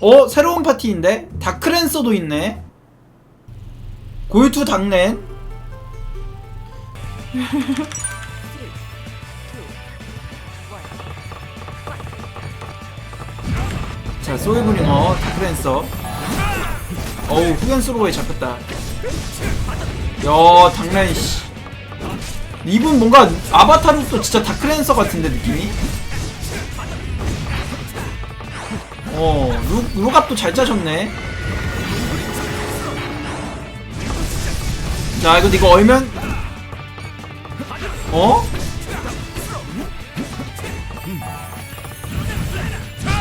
어? 새로운 파티인데? 다크랜서도 있네 고유투 당렌 자 소울브링어 다크랜서 어우 후견스로에 잡혔다 야 당렌 씨 이분 뭔가 아바타로서 진짜 다크랜서 같은데 느낌이? 어, 룩, 룩압도 잘 짜셨네. 자, 이거, 이거 얼면, 어?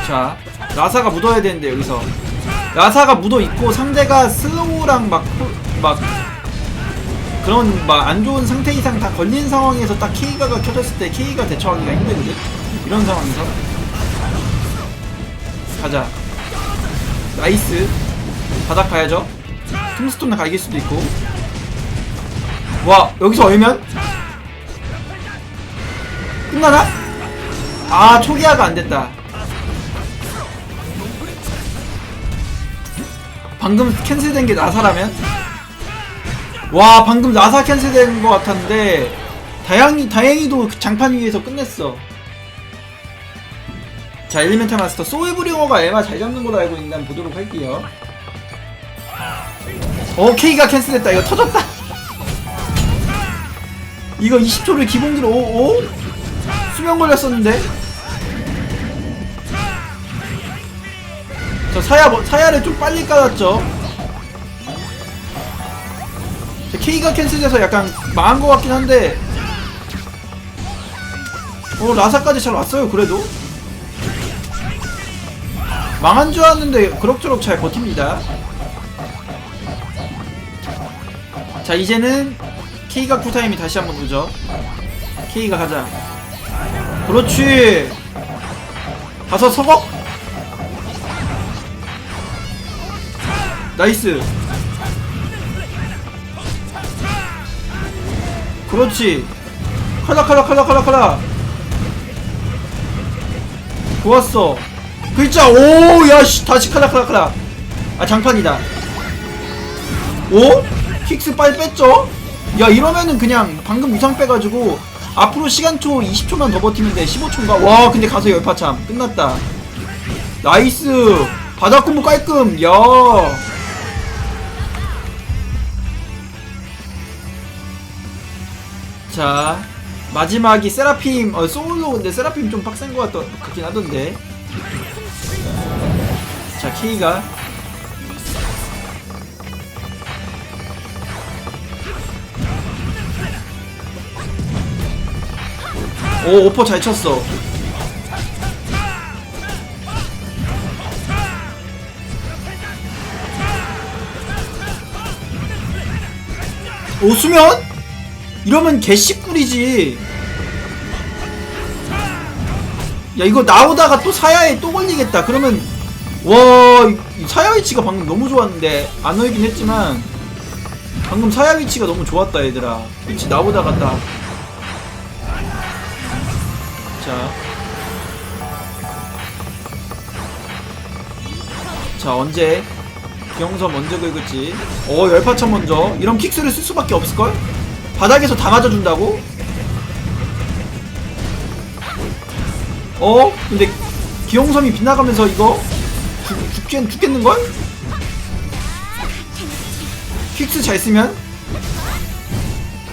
자, 라사가 묻어야 되는데, 여기서. 라사가 묻어 있고, 상대가 슬로우랑 막, 막, 그런 막 안 좋은 상태 이상 다 걸린 상황에서 딱 K가가 켜졌을 때 K가 대처하기가 힘들거든? 이런 상황에서. 가자. 나이스. 바닥 가야죠. 툼스톤 갈길 수도 있고. 와, 여기서 얼면? 끝나나? 아, 초기화가 안 됐다. 방금 캔슬된 게 나사라면? 와, 방금 나사 캔슬된 것 같았는데, 다행히, 다행히도 그 장판 위에서 끝냈어. 자 엘리멘탈 마스터 소울브링어가 에마 잘 잡는 걸로 알고 한번 보도록 할게요. 어 K가 캔슬됐다. 이거 터졌다. 이거 20초를 기본기로 오? 오? 수명 걸렸었는데? 저 사야 뭐- 사야를 좀 빨리 깔았죠? 자, K가 캔슬돼서 약간 망한 것 같긴 한데. 어 라사까지 잘 왔어요 그래도 망한 줄 알았는데 그럭저럭 잘 버팁니다. 자 이제는 K가 쿨타임이 다시 한번 오죠. K가 가자. 그렇지. 가서 서거. 나이스. 그렇지. 칼라 칼라 칼라 칼라 칼라. 좋았어. 글자 오 야씨 다시 칼라 칼라 칼라. 아 장판이다. 오? 킥스 빨리 뺐죠? 야 이러면은 그냥 방금 유상 빼가지고 앞으로 시간초 20초만 더 버티면 돼. 15초인가? 와 근데 가서 열파참. 끝났다. 나이스. 바닥 공부 깔끔. 야. 자, 마지막이 세라핌, 어, 소울로. 근데 세라핌 좀 빡센 것 같, 같긴 하던데. 자, K가 오, 오퍼 잘 쳤어. 오, 수면? 이러면 개씨꿀이지. 야, 이거 나오다가 또 사야에 또 걸리겠다. 그러면 와, 이 사야 위치가 방금 너무 좋았는데 안 얼긴 했지만 방금 사야 위치가 너무 좋았다 얘들아. 위치 나보다가 딱. 자. 자, 언제 기영선 먼저 긁을지. 어, 열파천 먼저. 이런 킥스를 쓸 수밖에 없을걸? 바닥에서 다 맞아준다고? 어? 근데 기영섬이 빗나가면서 이거 죽, 죽겠, 죽겠는걸? 퀵스 잘 쓰면?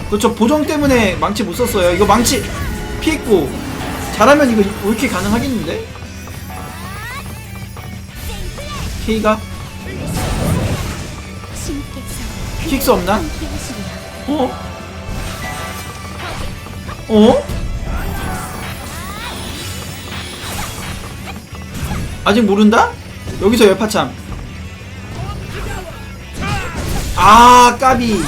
그렇죠 보정 때문에 망치 못 썼어요 이거 망치 피했고 잘하면 이거 올킬 가능하겠는데? K가 퀵스 없나? 어? 어? 아직 모른다? 여기서 열파참? 아 까비.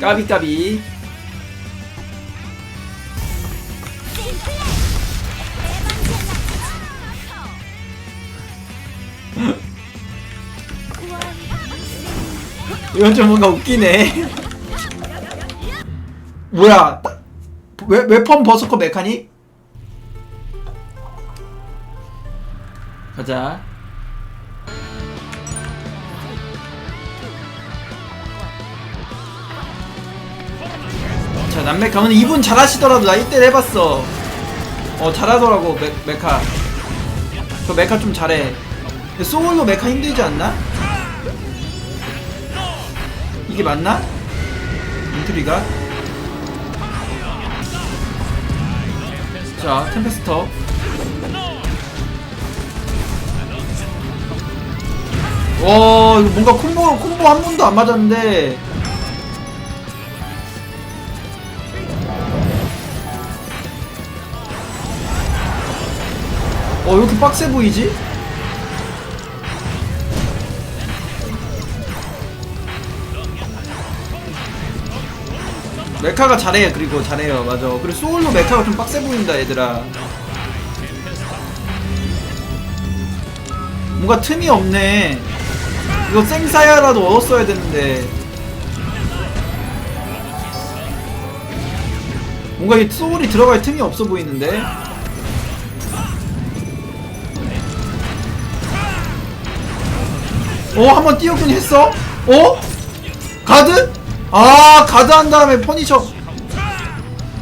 까비 까비. 이건 좀 뭔가 웃기네. 뭐야? 웨, 웨펀 버서커 메카닉? 가자. 자, 남메카. 오늘 이분 잘하시더라도 나 이때 해봤어. 어, 잘하더라고, 메, 메카. 저 메카 좀 잘해. 소울로 메카 힘들지 않나? 이게 맞나? 인트리가? 자, 템페스터. 와 이거 뭔가 콤보 콤보 한 번도 안 맞았는데. 어왜 이렇게 빡세 보이지? 메카가 잘해 그리고 잘해요. 맞아. 그리고 소울로 메카가 좀 빡세 보인다 얘들아. 뭔가 틈이 없네 이거 생사야라도 얻었어야 되는데 뭔가 이 소울이 들어갈 틈이 없어 보이는데 어? 한번 띄우긴 했어? 어? 가드? 아 가드 한 다음에 퍼니셔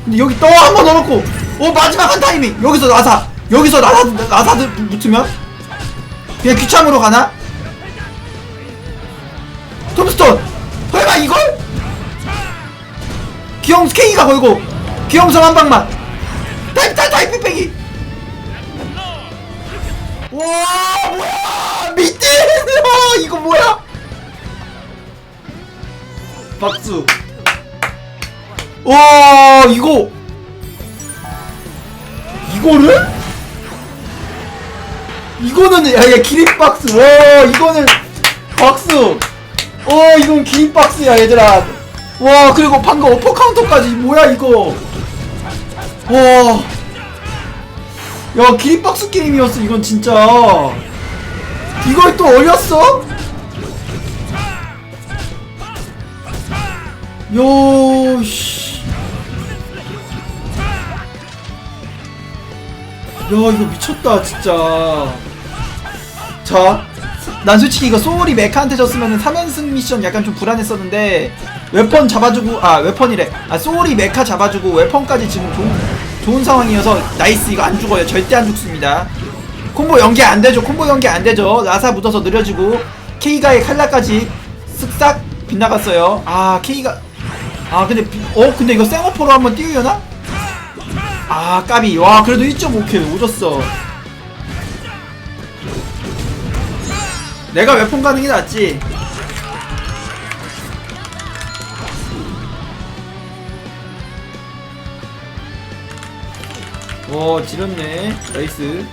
근데 여기 또 한 번 넣어놓고 어 마지막 한 타이밍 여기서 나사 여기서 나사 나사드 붙으면 그냥 귀참으로 가나? 톰스톤 설마 이걸? 기영 K가 걸고 기영성 한 방만. 타입 타입 타입 빼기 와 뭐야? 미친 어, 이거 뭐야? 박수. 와 이거. 이거를? 이거는 야야 기립박스 와 이거는 박수 어 이건 기립박스야 얘들아. 와 그리고 방금 어퍼 카운터까지 뭐야 이거? 와야 기립박스 게임이었어 이건 진짜. 이걸 또 올렸어? 요씨. 야 이거 미쳤다 진짜. 자, 난 솔직히 이거 소울이 메카한테 졌으면 3연승 미션 약간 좀 불안했었는데 웨펀 잡아주고 아 웨펀이래. 아 소울이 메카 잡아주고 웨펀까지 지금 좋은, 좋은 상황이어서 나이스 이거 안 죽어요. 절대 안 죽습니다. 콤보 연계 안 되죠. 콤보 연계 안 되죠. 라사 묻어서 느려지고 K가의 칼라까지 쓱싹 빗나갔어요. 아 K가 아 근데 비- 어 근데 이거 생어퍼로 한번 띄우려나? 아 까비. 와 그래도 1.5킬. 오졌어 내가 웹폰 가는 게 낫지. 오, 지렸네. 나이스.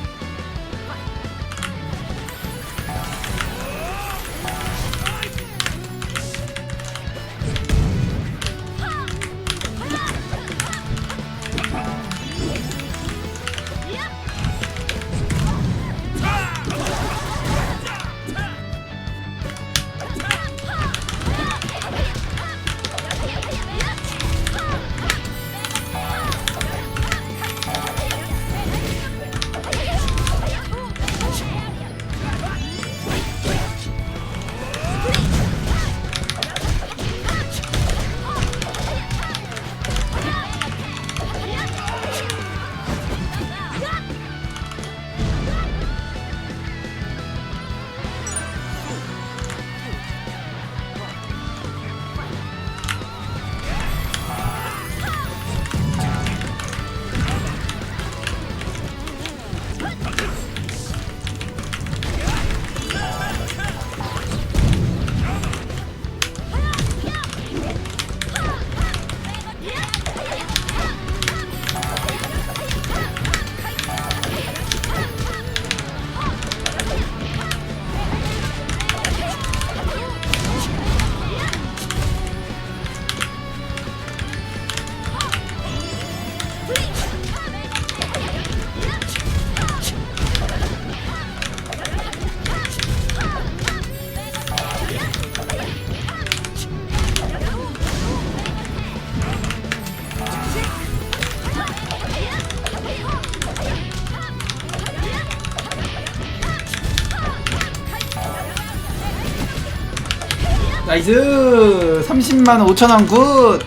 나이스. 30만 5천원 굿.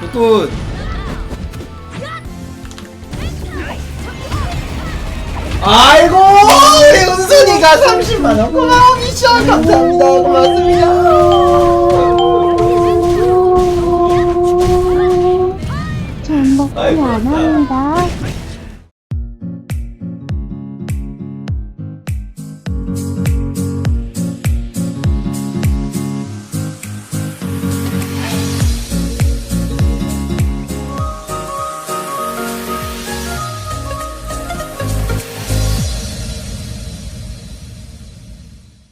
굿굿. 아이고 우리 은순이가 30만원. 고마워 미션. 감사합니다. 고맙습니다. 전 먹지 아이고, 않았는데